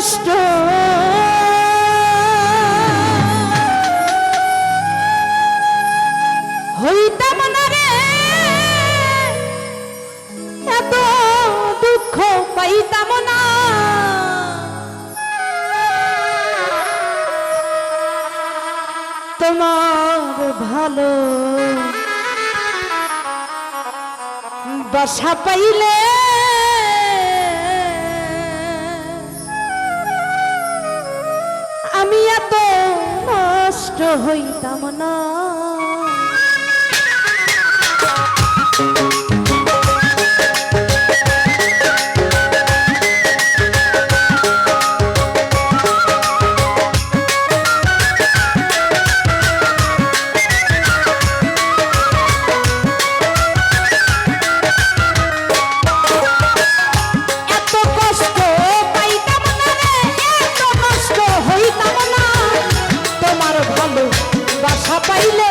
নষ্ট হইতাম না রে। এত দুঃখ পাইতাম না। তোমার ভালো বাসা পাইলে হইতাম না। পাইলে